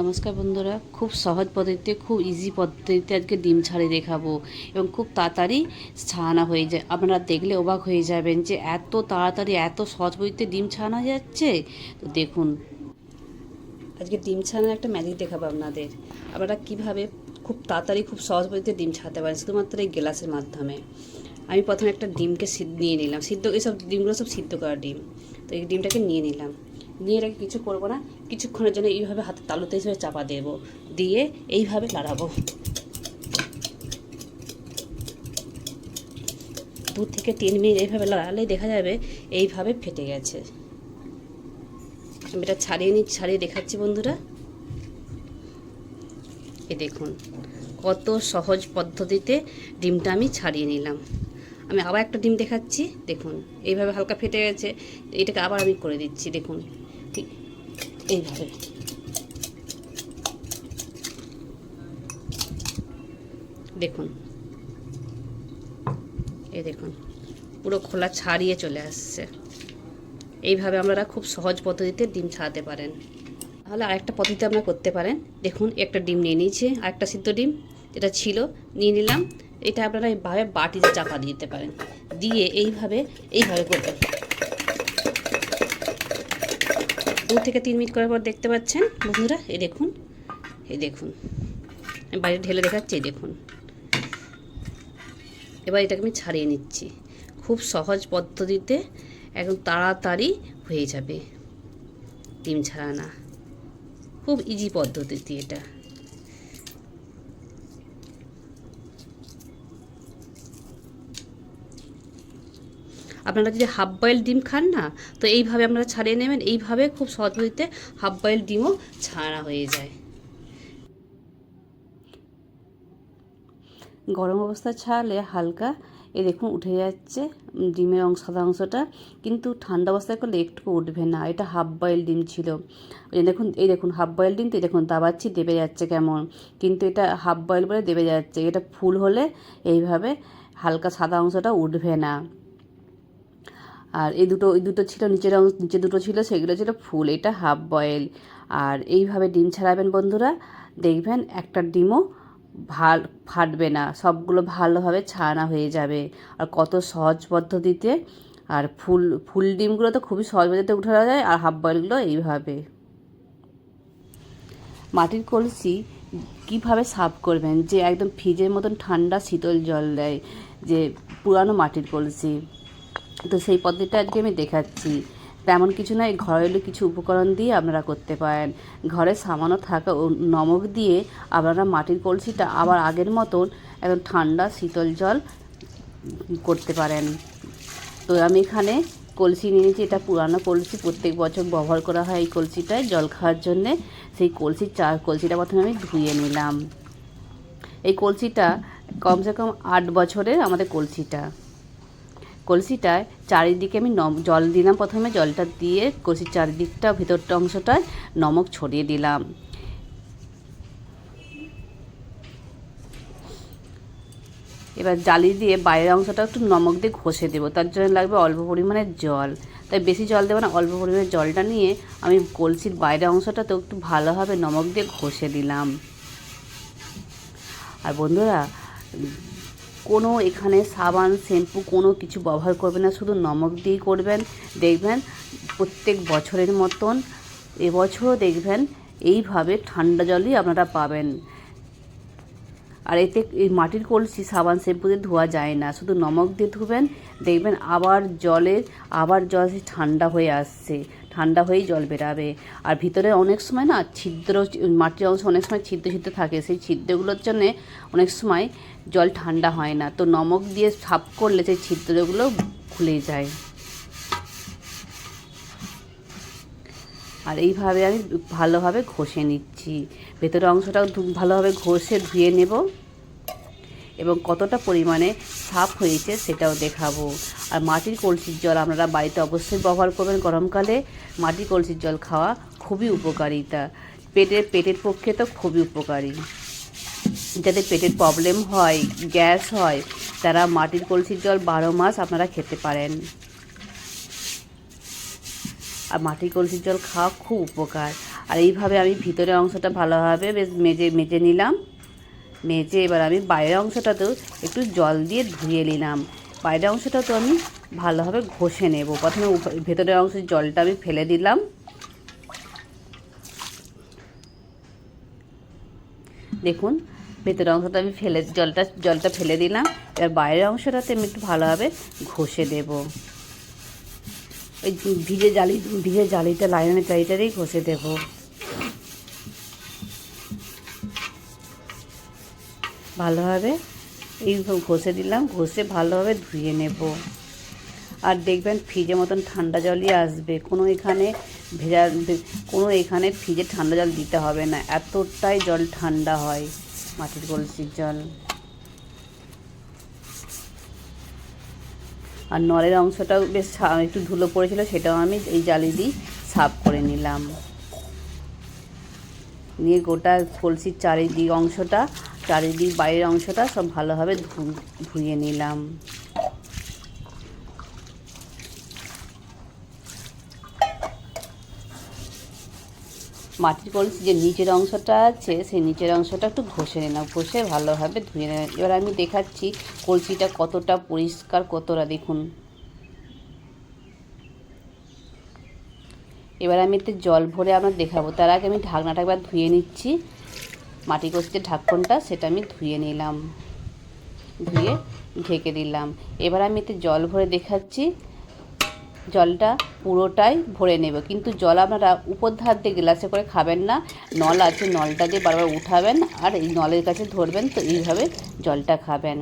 নমস্কার বন্ধুরা, খুব সহজ পদ্ধতিতে, খুব ইজি পদ্ধতিতে আজকে ডিম ছাড়ি দেখাবো এবং খুব তাড়াতাড়ি ছানা হয়ে যায়। আপনারা দেখলে অবাক হয়ে যাবেন যে এত তাড়াতাড়ি, এত সহজ পদ্ধতিতে ডিম ছানা যাচ্ছে। তো দেখুন, আজকে ডিম ছানার একটা ম্যাজিক দেখাবো আপনাদের। আপনারা কীভাবে খুব তাড়াতাড়ি, খুব সহজ পদ্ধতিতে ডিম ছাড়তে পারেন, শুধুমাত্র এই গ্লাসের মাধ্যমে। আমি প্রথমে একটা ডিমকে সিদ্ধ নিয়ে নিলাম। সিদ্ধ এইসব ডিমগুলো সব সিদ্ধ করা ডিম। তো এই ডিমটাকে নিয়ে নিলাম। নিয়ে রেখে কিছু করব না, কিছুক্ষণের জন্য এইভাবে হাতে তালুতে হিসেবে চাপা দেব, দিয়ে এইভাবে লাড়াবো দু থেকে তিন মিনিট এইভাবে লাড়ালেই দেখা যাবে এইভাবে ফেটে গেছে। আমি এটা ছাড়িয়ে নি, ছাড়িয়ে দেখাচ্ছি বন্ধুরা। এ দেখুন, কত সহজ পদ্ধতিতে ডিমটা আমি ছাড়িয়ে নিলাম। আমি আবার একটা ডিম দেখাচ্ছি, দেখুন, এইভাবে হালকা ফেটে গেছে। এটাকে আবার আমি করে দিচ্ছি, দেখুন। এইভাবে। দেখুন। এই দেখুন, পুরো খোলা ছাড়িয়ে চলে আসছে। এইভাবে আপনারা খুব সহজ পদ্ধতিতে ডিম ছাড়াতে পারেন। তাহলে আরেকটা পদ্ধতি আপনারা করতে পারেন। দেখুন, একটা ডিম নিয়ে নিয়েছি, আরেকটা সিদ্ধ ডিম, যেটা ছিল, নিয়ে নিলাম। এটা আপনারা এইভাবে বাটিতে চাপা দিতে পারেন। দিয়ে এইভাবে এইভাবে করতে করবেন। দু থেকে তিন মিনিট করার পর দেখতে পাচ্ছেন, বন্ধুরা, এই দেখুন এই দেখুন। বাইরে ঢেলে দেখাচ্ছি, এই দেখুন। এবার এটাকে আমি ছাড়িয়ে নিচ্ছি। খুব সহজ পদ্ধতিতে একদম তাড়াতাড়ি হয়ে যাবে। ডিম ছাড়ানা। খুব ইজি পদ্ধতিতে এটা। আপনারা যদি হাফ বয়েল ডিম খান না, তো এইভাবে আপনারা ছাড়িয়ে নেবেন। এইভাবে খুব সহজ পদ্ধতিতে হাফ বয়েল ডিমও ছাড়া হয়ে যায়। গরম অবস্থা ছাড়ালে হালকা, এ দেখুন উঠে যাচ্ছে ডিমের অংশ, সাদা অংশটা। কিন্তু ঠান্ডা অবস্থায় করলে একটু উঠবে না, এটা হাফ বয়েল ডিম ছিল। দেখুন, এই দেখুন হাফ বয়েল ডিম তো দেখুন, দাবাচ্ছি, দেবে যাচ্ছে কেমন। কিন্তু এটা হাফ বয়েল বলে দেবে যাচ্ছে। এটা ফুল হলে এইভাবে হালকা সাদা অংশটা উঠবে না। আর এই দুটো এই দুটো ছিল নিচের অংশ, নিচে দুটো ছিল, সেগুলো ছিল ফুল, এটা হাফ বয়েল। আর এইভাবে ডিম ছাড়াবেন বন্ধুরা, দেখবেন একটা ডিমও ভালো, ফাটবে না, সবগুলো ভালোভাবে ছাড়ানো হয়ে যাবে। আর কত সহজ পদ্ধতিতে, আর ফুল ফুল ডিমগুলো তো খুবই সহজ পদ্ধতিতে উঠে যায়, আর হাফ বয়েলগুলো এইভাবে। মাটির কলসি কীভাবে সাফ করবেন? যে একদম ফ্রিজের মতন ঠান্ডা শীতল জল দেয়, যে পুরানো মাটির কলসি। তো সেই পদ্ধতিটা আজকে আমি দেখাচ্ছি। তেমন কিছু নয় ঘরের কিছু উপকরণ দিয়ে আপনারা করতে পারেন। ঘরে সামান্য থাকা নমক দিয়ে আপনারা মাটির কলসিটা আবার আগের মতন একদম ঠান্ডা শীতল জল করতে পারেন। তো আমি এখানে কলসি নিয়েছি, এটা পুরানো কলসি। প্রত্যেক বছর ব্যবহার করা হয় এই কলসিটায় জল খাওয়ার জন্যে। সেই কলসির চা, কলসিটা প্রথমে আমি ধুয়ে নিলাম। এই কলসিটা কমসে কম আট বছরের আমাদের কলসিটা। কলসিটায় চারিদিকে আমি নম জল দিলাম প্রথমে, জলটা দিয়ে কলসির চারিদিকটা, ভেতরটা অংশটায় নমক ছড়িয়ে দিলাম। এবার জালি দিয়ে বাইরের অংশটা একটু নমক দিয়ে ঘষে দেবো। তার জন্য লাগবে অল্প পরিমাণে জল। তাই বেশি জল দেবো না, অল্প পরিমাণে জলটা নিয়ে আমি কলসির বাইরের অংশটা তো একটু ভালোভাবে নমক দিয়ে ঘষে দিলাম। আর বন্ধুরা কোনো এখানে সাবান, শ্যাম্পু কোনো কিছু ব্যবহার করবেন না, শুধু নমক দিয়েই করবেন। দেখবেন প্রত্যেক বছরের মতন এবছরও দেখবেন এইভাবে ঠান্ডা জলই আপনারা পাবেন। আর এতে এই মাটির কলসি, সাবান, শ্যাম্পু দিয়ে ধোয়া যায় না, শুধু নমক দিয়ে ধুবেন, দেখবেন আবার জলের আবার জল ঠান্ডা হয়ে আসছে। ঠান্ডা হয়েই জল বেরাবে। আর ভিতরে অনেক সময় না ছিদ্র, মাটির অংশ অনেক সময় ছিদ্র ছিদ্র থাকে। সেই ছিদ্রগুলোর জন্যে অনেক সময় জল ঠান্ডা হয় না। তো নমক দিয়ে সাফ করলে সেই ছিদ্রগুলো খুলে যায়। আর এইভাবে আমি ভালোভাবে ঘষে নিচ্ছি। ভেতরের অংশটাও ভালোভাবে ঘষে ধুয়ে নেব। এবং কতটা পরিমাণে সাফ হয়েছে সেটাও দেখাবো। আর মাটির কলসির জল আপনারা বাড়িতে অবশ্যই ব্যবহার করবেন। গরমকালে মাটির কলসির জল খাওয়া খুবই উপকারিতা। পেটের পেটের পক্ষে তো খুবই উপকারী। যাদের পেটের প্রবলেম হয়, গ্যাস হয়, তারা মাটির কলসির জল বারো মাস আপনারা খেতে পারেন। আর মাটির কলসির জল খাওয়া খুব উপকার। আর এইভাবে আমি ভিতরের অংশটা ভালোভাবে বেশ মেজে মেজে নিলাম। মেজে, এবার আমি বাইরের অংশটাতেও একটু জল দিয়ে ধুয়ে নিলাম। বাইরের অংশটা তো আমি ভালোভাবে ঘষে নেব। প্রথমে ভেতরের অংশের জলটা আমি ফেলে দিলাম। দেখুন, ভেতরের অংশটা আমি ফেলে, জলটা জলটা ফেলে দিলাম। এবার বাইরের অংশটাতে আমি একটু ভালোভাবে ঘষে দেব। ওই ভিজে জালি, ভিজে জালিটা, লাইনের জালিটারেই ঘষে দেব। ভালোভাবে এই ঘষে দিলাম, ঘষে ভালোভাবে ধুয়ে নেব। আর দেখবেন ফ্রিজের মতন ঠান্ডা জলই আসবে, কোনো এখানে ভেজা, কোনো এখানে ফ্রিজে ঠান্ডা জল দিতে হবে না, এতটাই জল ঠান্ডা হয় মাটির কলসির জল। আর নলের অংশটাও বেশ একটু ধুলো পড়েছিল, সেটাও আমি এই জালি দিয়ে সাফ করে নিলাম। নিয়ে গোটা কলসির চারিদিক অংশটা, চারিদিক বাইরের অংশটা সব ভালোভাবে ধুয়ে নিলাম। মাটির কলসি যে নিচের অংশটা আছে, সেই নিচের অংশটা একটু ঘষে নিলাম, ঘষে ভালোভাবে ধুয়ে নিলাম। এবার আমি দেখাচ্ছি কলসিটা কতটা পরিষ্কার, কতটা, দেখুন। এবার আমি এতে জল ভরে আপনার দেখাবো। তার আগে আমি ঢাকনাটা একবার ধুয়ে নিচ্ছি। মাটি কষিতে ঢাকনটা, সেটা আমি ধুয়ে নিলাম। ধুয়ে ঢেকে দিলাম। এবার আমি এতে জল ভরে দেখাচ্ছি। জলটা পুরোটাই ভরে নেব। কিন্তু জল আপনারা উপর ধার দিয়ে গ্লাসে করে খাবেন না। নল আছে, নলটা দিয়ে বারবার উঠাবেন আর এই নলের কাছে ধরবেন, তো এইভাবে জলটা খাবেন।